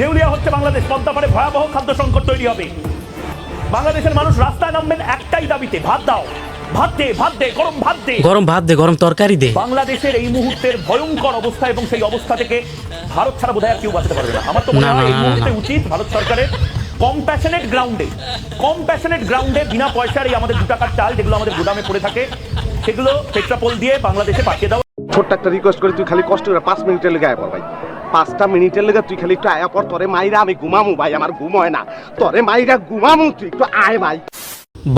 দেউলিয়া হচ্ছে বাংলাদেশ পদ্মাপাড়ে ভয়াবহ খাদ্য সংকট তৈরি হবে। বাংলাদেশের মানুষ রাস্তায় নামবেন একটাই দাবিতে ভাত দাও। ভাত দে ভাত দে গরম ভাত দে। গরম ভাত দে গরম তরকারি দে। বাংলাদেশের এই মুহূর্তের ভয়ঙ্কর অবস্থা এবং সেই অবস্থা থেকে ভারত ছাড়া বোধহয় আর কেউ বাঁচতে পারবে না। আমার তো মনে হয় এই মুহূর্তে উচিত ভারত সরকারের কম্প্যাশনেট গ্রাউন্ডে কম্প্যাশনেট গ্রাউন্ডে বিনা পয়সার এই আমাদের দু টাকার চাল যেগুলো আমাদের গুদামে পড়ে থাকে সেগুলো পেট্রাপোল দিয়ে বাংলাদেশে পাঠিয়ে দাও। ছোট্ট একটা রিকোয়েস্ট করে তুই খালি কষ্ট করে পাঁচ মিনিটের লেগে আয়া ভাই। পাঁচটা মিনিটের লেগে তুই খালি একটু আয়া পর তোরে মাইরা আমি ঘুমামু ভাই আমার ঘুম হয় না। তোরে মাইরা ঘুমামু তুই একটু আয় ভাই।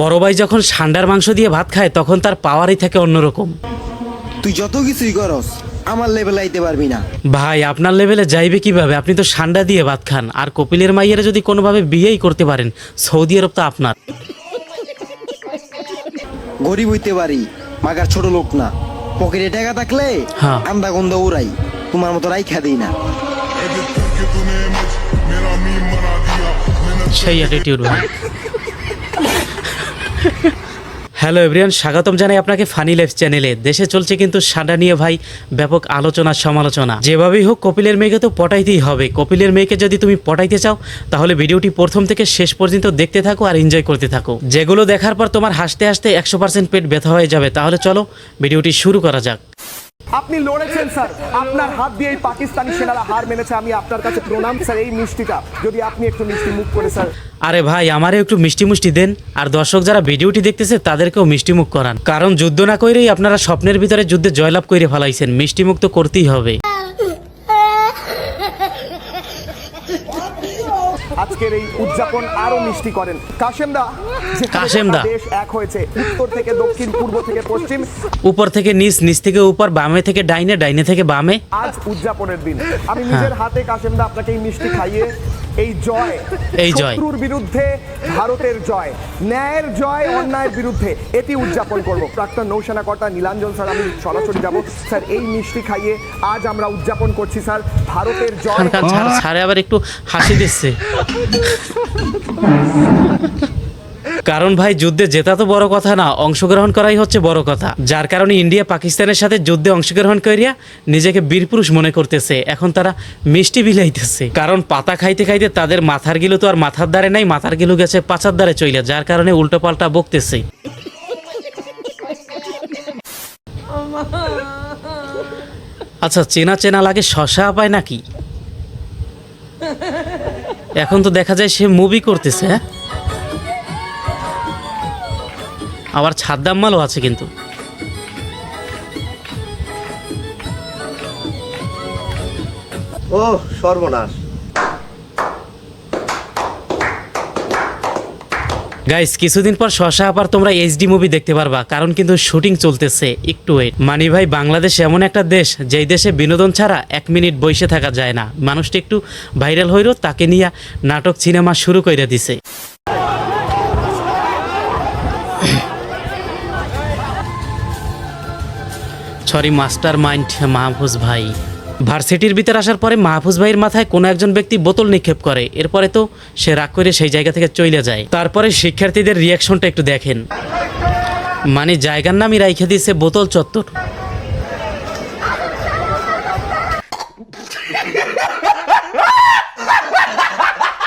বড় ভাই যখন সান্ডার মাংস দিয়ে ভাত খায় তখন তার পাওয়ারই থাকে অন্যরকম। তুই যত কিছুই করস আমার লেভেল আইতে পারবি না। ভাই আপনার লেভেলে যাইবে কীভাবে? আপনি তো সান্ডা দিয়ে ভাত খান। আর কপিলের মাইয়ারা যদি কোনোভাবে বিয়েই করতে পারেন সৌদি আরব তো আপনার। গরিব হইতে পারি মাগার ছোট লোক না। পকেটে টাকা থাকলে হ্যাঁ। আন্দা গন্ধ উড়াই। তোমার মতো রাই খা দিই না। হ্যালো এভরিয়ান স্বাগতম জানাই আপনাকে ফানি লাইফ চ্যানেলে দেশে চলছে কিন্তু সান্ডা নিয়ে ভাই ব্যাপক আলোচনা, সমালোচনা। যেভাবেই হোক কপিলের মেয়েকে তো পটাইতেই হবে। কপিলের মেয়েকে যদি তুমি পটাইতে চাও, তাহলে ভিডিওটি প্রথম থেকে শেষ পর্যন্ত দেখতে থাকো আর এনজয় করতে থাকো। যেগুলো দেখার পর তোমার হাসতে হাসতে একশো পার্সেন্ট পেট ব্যথা হয়ে যাবে। তাহলে চলো, ভিডিওটি শুরু করা যাক। আপনি লড়েছেন, স্যার। আপনার হাত দিয়ে এই পাকিস্তানি সেনারা হার মেনেছে, আমি আপনার কাছে প্রণাম, স্যার, এই মিষ্টিটা। যদি আপনি একটু মিষ্টি মুখ করে, স্যার। আরে ভাই আমারে একটু মিষ্টি মুষ্টি দেন। আর দর্শক যারা ভিডিওটি দেখতেছে, তাদেরকেও মিষ্টি মুখ করান। কারণ যুদ্ধ না করেই আপনারা স্বপ্নের ভিতরে যুদ্ধে জয়লাভ করে ফেলাইছেন। মিষ্টি মুখ তো করতেই হবে। আজকের এই উদযাপন আরও মিষ্টি করেন। কাশেমদা কাশেমদা। দেশ এক হয়েছে। উত্তর থেকে দক্ষিণ পূর্ব থেকে পশ্চিম। উপর থেকে নিচ নিচ থেকে উপর বামে থেকে ডাইনে ডাইনে থেকে বামে। আজ উদযাপনের দিন। আমি নিজের হাতে কাশেমদা আপনাকে এই মিষ্টি খাইয়ে এই জয় এই জয়। শত্রুর বিরুদ্ধে ভারতের জয় ন্যায়ের জয় অন্যায়ের বিরুদ্ধে এটি উদযাপন করব। প্রাক্তন নৌসেনা কর্তা নীলাঞ্জন স্যার আমি সরাসরি যাব। স্যার এই মিষ্টি খাইয়ে আজ আমরা উদযাপন করছি স্যার। ভারতের জয় ছাড়ে আবার একটু হাসি দিচ্ছে। কারণ ভাই, যুদ্ধে জেতা তো বড় কথা না, অংশগ্রহণ করাই হচ্ছে বড় কথা। যার কারণে ইন্ডিয়া পাকিস্তানের সাথে যুদ্ধে অংশগ্রহণ করিয়া নিজেকে বীরপুরুষ মনে করতেছে। এখন তারা মিষ্টি বিলাইতেছে। কারণ পাতা খাইতে খাইতে তাদের মাথার গিলু তো আর মাথার দ্বারে নাই, মাথার গিলু গেছে পাচার দ্বারে চইলে, যার কারণে উল্টো পাল্টা বকতেছে। আচ্ছা চেনা চেনা লাগে শশা পায় নাকি? এখন তো দেখা যায় সে মুভি করতেছে হ্যাঁ? আবার ছাদ্দাম মালও আছে কিন্তু। ও সর্বনাশ। গাইস কিছুদিন পর শশা আবার তোমরা এইচডি মুভি দেখতে পারবা কারণ কিন্তু শুটিং চলতেছে। একটু ওয়েট মানি ভাই বাংলাদেশ এমন একটা দেশ যেই দেশে বিনোদন ছাড়া এক মিনিট বসে থাকা যায় না। মানুষটা একটু ভাইরাল হইল তাকে নিয়ে নাটক সিনেমা শুরু করে দিছে। সরি, মাস্টার মাইন্ড মাহফুজ ভাই। ভার্সিটির ভিতর আসার পরে মাহফুজ ভাইয়ের মাথায় কোনো একজন ব্যক্তি বোতল নিক্ষেপ করে। এরপরে তো সে রাগ করে সেই জায়গা থেকে চলে যায়। তারপরে শিক্ষার্থীদের রিয়াকশনটা একটু দেখেন। মানে জায়গার নামই রাইখে দিয়েছে বোতল চত্বর।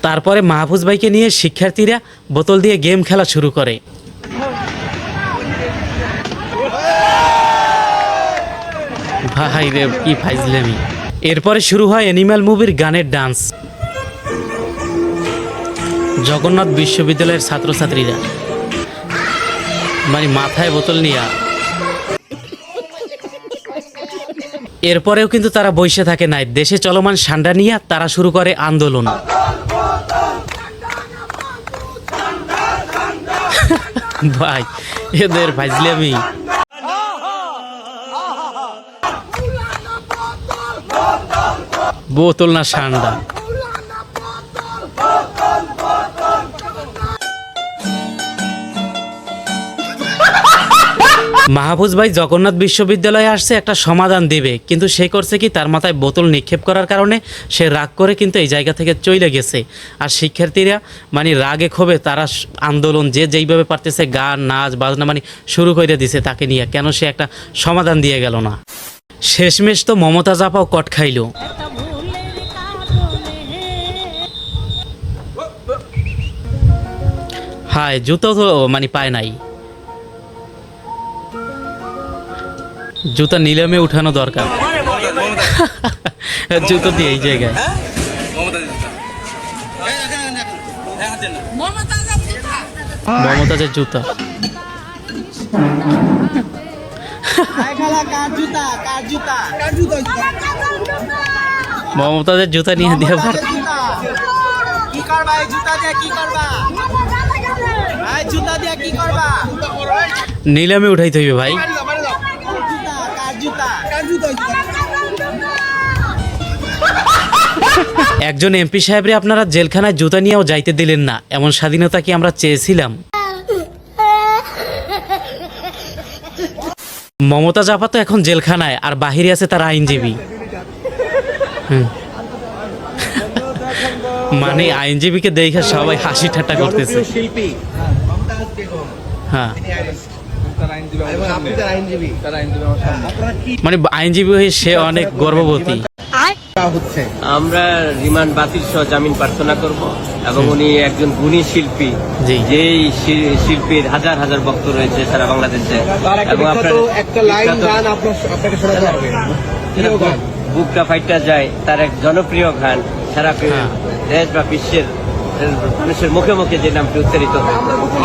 তারপরে মাহফুজ ভাইকে নিয়ে শিক্ষার্থীরা বোতল দিয়ে গেম খেলা শুরু করে। ভাই রে, কি ফাইজলামি এরপরে শুরু হয় অ্যানিম্যাল মুভির গানের ডান্স জগন্নাথ বিশ্ববিদ্যালয়ের ছাত্রছাত্রীরা। মানে মাথায় বোতল নিয়ে। এরপরেও কিন্তু তারা বসে থাকে নাই। দেশে চলমান সান্ডা নিয়ে তারা শুরু করে আন্দোলন। ভাই, এদের ফাইজলামি বোতল না সান্ডা মাহফুজ ভাই জগন্নাথ বিশ্ববিদ্যালয়ে আসছে, একটা সমাধান দেবে। কিন্তু সে করছে কি, তার মাথায় বোতল নিক্ষেপ করার কারণে সে রাগ করে কিন্তু এই জায়গা থেকে চলে গেছে। আর শিক্ষার্থীরা মানে রাগে ক্ষোভে তারা আন্দোলন যে যেইভাবে পারতেছে, গান, নাচ, বাজনা মানে শুরু করে দিছে তাকে নিয়ে। কেন সে একটা সমাধান দিয়ে গেল না? শেষমেশ তো মমতা জাপাও কট খাইলো। হ্যাঁ জুতো তো মানে পায় নাই। জুতা নিলামে উঠানো দরকার। জুতো দিয়ে এই জায়গায়। মমতাজের জুতা। মমতাজের জুতা নিয়ে দিয়ে কি করবা? জুতা দিয়ে কি করবা? নিলামে উঠাইতে হইবে ভাই। একজন এমপি সাহেবরে আপনারা জেলখানায় জুতা নিয়েও যাইতে দিলেন না। এমন স্বাধীনতা কি আমরা চেয়েছিলাম? মমতা জাপা তো এখন জেলখানায় আর বাহিরে আছে তার আইনজীবী। হুম। মানে আইনজীবীকে দেখে সবাই হাসি ঠাট্টা করতেছে। শিল্পী। হ্যাঁ। মানে আইনজীবী হয়ে সে অনেক গর্ভবতী। আমরা রিমান্ড বাতিল সহ জামিন প্রার্থনা করব এবং উনি একজন গুণী শিল্পী। জি। যেই শিল্পীর হাজার হাজার ভক্ত রয়েছে সারা বাংলাদেশে। এবং আপনার বুকটা ফাইটটা যায় তার এক জনপ্রিয় গান সারা হ্যাঁ। দেশ বা বিশ্বের মানুষের মুখে মুখে যে নামটি উচ্চারিত হয়।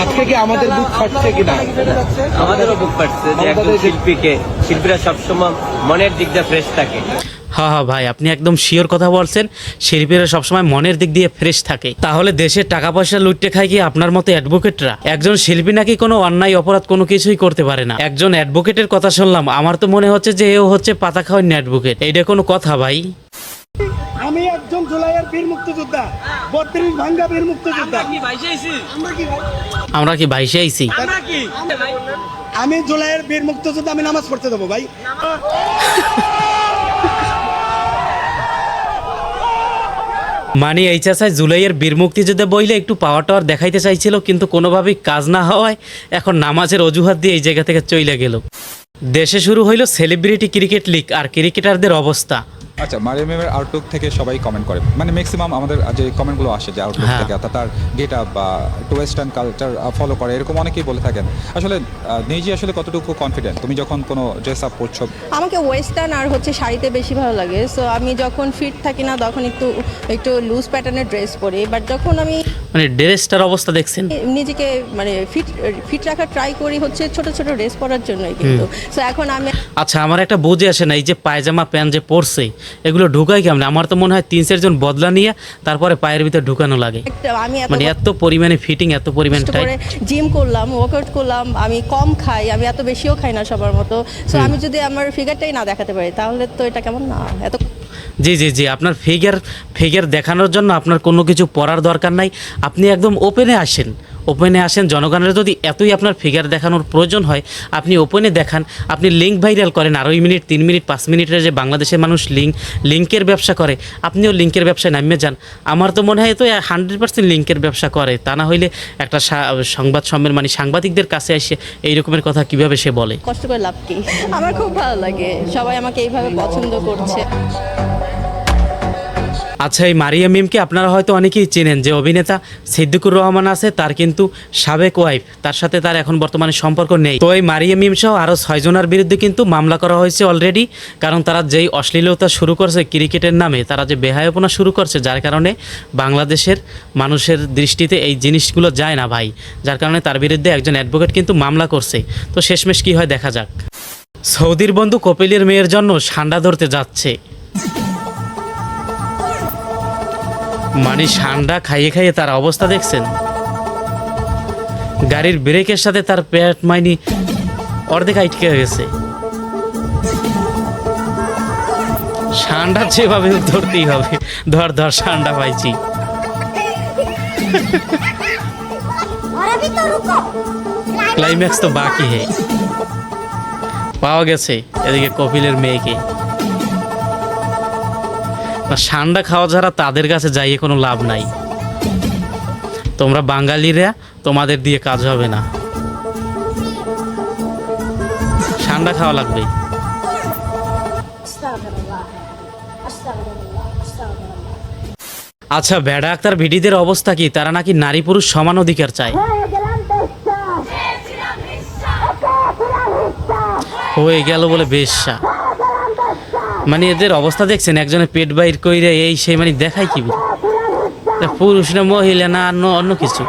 আজকে কি আমাদের বুক ফাটছে কিনা? আমাদেরও বুক পাচ্ছে যে একজন শিল্পীকে শিল্পীরা সবসময় মনের দিক দিয়ে ফ্রেশ থাকে। হ্যাঁ হ্যাঁ ভাই আপনি একদম শিওর কথা বলছেন। শিল্পীরা সবসময় মনের দিক দিয়ে ফ্রেশ থাকে। তাহলে দেশের টাকা পয়সা লুটতে খায় কি আপনার মতো অ্যাডভোকেটরা একজন শিল্পী নাকি কোনো অন্যায় অপরাধ কোনো কিছুই করতে পারে না। একজন অ্যাডভোকেটের কথা শুনলাম আমার তো মনে হচ্ছে যে এও হচ্ছে পাতা খাওয়ার অ্যাডভোকেট এইটা কোনো কথা ভাই? জুলাইয়ের বীর মুক্তিযোদ্ধা বত্রিশ ভাঙ্গা বীর মুক্তিযোদ্ধা। আমরা কি ভাইসে আইছি? আমি জুলাইয়ের বীর মুক্তিযোদ্ধা আমি নামাজ পড়তে দেবো ভাই। মানে এই চাষায় জুলাইয়ের বীর মুক্তিযুদ্ধে বইলে একটু পাওয়ার টাওয়ার দেখাইতে চাইছিল কিন্তু কোনোভাবেই কাজ না হওয়ায় এখন নামাজের অজুহাত দিয়ে এই জায়গা থেকে চলে গেল। দেশে শুরু হইল সেলিব্রিটি ক্রিকেট লিগ আর ক্রিকেটারদের অবস্থা। আচ্ছা মারিয়ামের আউটলুক থেকে সবাই কমেন্ট করে। মানে ম্যাক্সিমাম আমাদের যে কমেন্টগুলো আসে যে আউটলুক হ্যাঁ। থেকে অর্থাৎ তার গেট আপ বা টু ওয়েস্টার্ন কালচার ফলো করে এরকম অনেকেই বলে থাকেন। আসলে নিজে আসলে কতটুকু কনফিডেন্ট তুমি যখন কোনো ড্রেস আপ করছ? আমাকে ওয়েস্টার্ন আর হচ্ছে শাড়িতে বেশি ভালো লাগে। সো আমি যখন ফিট থাকি না তখন একটু একটু লুজ প্যাটার্নের ড্রেস পরি। বাট যখন আমি মানে ড্রেসটার অবস্থা দেখছেন? নিজেকে মানে ফিট ফিট রাখার ট্রাই করি হচ্ছে ছোট ছোট ড্রেস পরার জন্যই কিন্তু। সো এখন আমি আচ্ছা আমার একটা বুঝে আসে না এই যে পায়জামা প্যান্ট যে পরছে এগুলো ঢুকায় কেমন? আমার তো মনে হয় তিন চারজন বদলা নিয়ে তারপরে পায়ের ভিতরে ঢুকানো লাগে। আমি মানে এত পরিমাণে ফিটিং এত পরিমাণ টাইট জিম করলাম ওয়ার্কআউট করলাম আমি কম খাই আমি এত বেশিও খাই না সবার মতো। সো আমি যদি আমার ফিগারটাই না দেখাতে পারি তাহলে তো এটা কেমন না? এত জি জি জি, আপনার ফিগার ফিগার দেখানোর জন্য আপনার কোনো কিছু পড়ার দরকার নাই। আপনি একদম ওপেনে আসেন। ওপেনে আসেন, জনগণের যদি এতই আপনার ফিগার দেখানোর প্রয়োজন হয়, আপনি ওপেনে দেখান, আপনি লিঙ্ক ভাইরাল করেন আড়াই মিনিট, তিন মিনিট, পাঁচ মিনিটের যে বাংলাদেশের মানুষ লিঙ্ক লিঙ্কের ব্যবসা করে, আপনিও লিঙ্কের ব্যবসায় নামিয়ে যান। আমার তো মনে হয় তো হান্ড্রেড পার্সেন্ট লিঙ্কের ব্যবসা করে, তা না হইলে একটা সংবাদ সম্মেলন মানে সাংবাদিকদের কাছে এসে এই রকমের কথা কীভাবে সে বলে? কষ্ট করে লাভ কি? আমার খুব ভালো লাগে, সবাই আমাকে এইভাবে পছন্দ করছে। আচ্ছা এই মারিয়া মিমকে আপনারা হয়তো অনেকেই চেনেন যে অভিনেতা সিদ্দিকুর রহমান আছে, তার কিন্তু সাবেক ওয়াইফ তার সাথে তার এখন বর্তমানে সম্পর্ক নেই। তো এই মারিয়া মিম সহ আরও ছয়জনের বিরুদ্ধে কিন্তু মামলা করা হয়েছে অলরেডি কারণ তারা যেই অশ্লীলতা শুরু করছে ক্রিকেটের নামে, তারা যে বেহায়পনা শুরু করছে, যার কারণে বাংলাদেশের মানুষের দৃষ্টিতে এই জিনিসগুলো যায় না ভাই। যার কারণে তার বিরুদ্ধে একজন অ্যাডভোকেট কিন্তু মামলা করছে। তো শেষমেশ কী হয় দেখা যাক। সৌদির বন্ধু কপিলের মেয়ের জন্য সান্ডা ধরতে যাচ্ছে। মানে ঠান্ডা খাইয়ে খাইয়ে তার অবস্থা দেখছেন। গাড়ির ব্রেকের সাথে তার পেট মাইনি অর্ধেক আটকে গেছে। ঠান্ডা যেভাবে ধরতেই হবে, ধর ধর, ঠান্ডা পাইছি। ক্লাইম্যাক্স তো বাকি হে। পাওয়া গেছে এদিকে কপিলের মেয়েকে। সান্ডা খাওয়া ছাড়া তাদের কাছে যাইয়ে কোনো লাভ নাই। তোমরা বাঙালিরা, তোমাদের দিয়ে কাজ হবে না। সান্ডা খাওয়া লাগবে। আচ্ছা ভেড়া আক্তার ভিডিদের অবস্থা কি? তারা নাকি নারী পুরুষ সমান অধিকার চায়? হয়ে গেল বলে বেশ্যা। মানে এদের অবস্থা দেখছেন, একজনের পেট বাইর কইরে এই সেই মানে দেখায় কি পুরুষ না মহিলা না অন্য অন্য কিছু?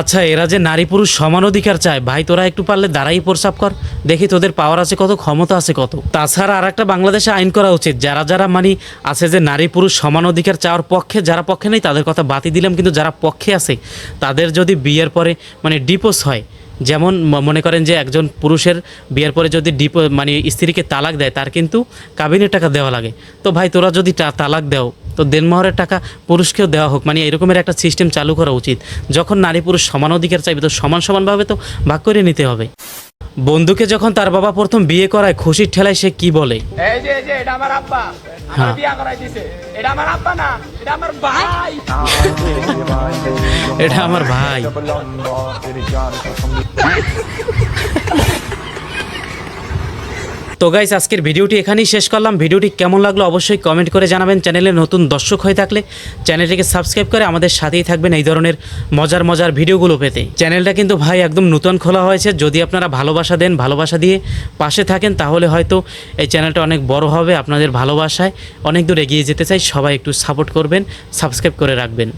আচ্ছা এরা যে নারী পুরুষ সমান অধিকার চায়, ভাই তোরা একটু পারলে দাঁড়াই প্রসাব কর, দেখি তোদের পাওয়ার আছে কত, ক্ষমতা আছে কত। তাছাড়া আর একটা বাংলাদেশে আইন করা উচিত, যারা যারা মানে আছে যে নারী পুরুষ সমান অধিকার চাওয়ার পক্ষে, যারা পক্ষে নেই, তাদের কথা বাতি দিলাম, কিন্তু যারা পক্ষে আছে, তাদের যদি বিয়ের পরে মানে ডিপোজ হয় যেমন মনে করেন যে একজন পুরুষের বিয়ের পরে যদি ডিপো মানে স্ত্রীকে তালাক দেয়, তার কিন্তু কাবিনের টাকা দেওয়া লাগে। তো ভাই, তোরা যদি তালাক দেও, তো দেনমোহরের টাকা পুরুষকেও দেওয়া হোক। মানে এরকমের একটা সিস্টেম চালু করা উচিত। যখন নারী পুরুষ সমান অধিকার চাইবে, তো সমান সমানভাবে তো ভাগ করে নিতে হবে। বন্ধুকে যখন তার বাবা প্রথম বিয়ে করায় খুশির ঠেলায় সে কি বলে? এই যে এই যে এটা আমার আব্বা। আমার বিয়া করাই দিছে। এটা আমার আব্বা না এটা আমার ভাই। এটা আমার ভাই। তো গাইস আজকের ভিডিওটি এখানেই শেষ করলাম। ভিডিওটি কেমন লাগল অবশ্যই কমেন্ট করে জানাবেন। চ্যানেলে নতুন দর্শক হয়ে থাকলে চ্যানেলটিকে সাবস্ক্রাইব করে আমাদের সাথেই থাকবেন এই ধরনের মজার মজার ভিডিওগুলো পেতে। চ্যানেলটা কিন্তু ভাই একদম নতুন খোলা হয়েছে। যদি আপনারা ভালোবাসা দেন, ভালোবাসা দিয়ে পাশে থাকেন, তাহলে হয়তো এই চ্যানেলটা অনেক বড় হবে। আপনাদের ভালোবাসায় অনেক দূর এগিয়ে যেতে চাই। সবাই একটু সাপোর্ট করবেন সাবস্ক্রাইব করে রাখবেন।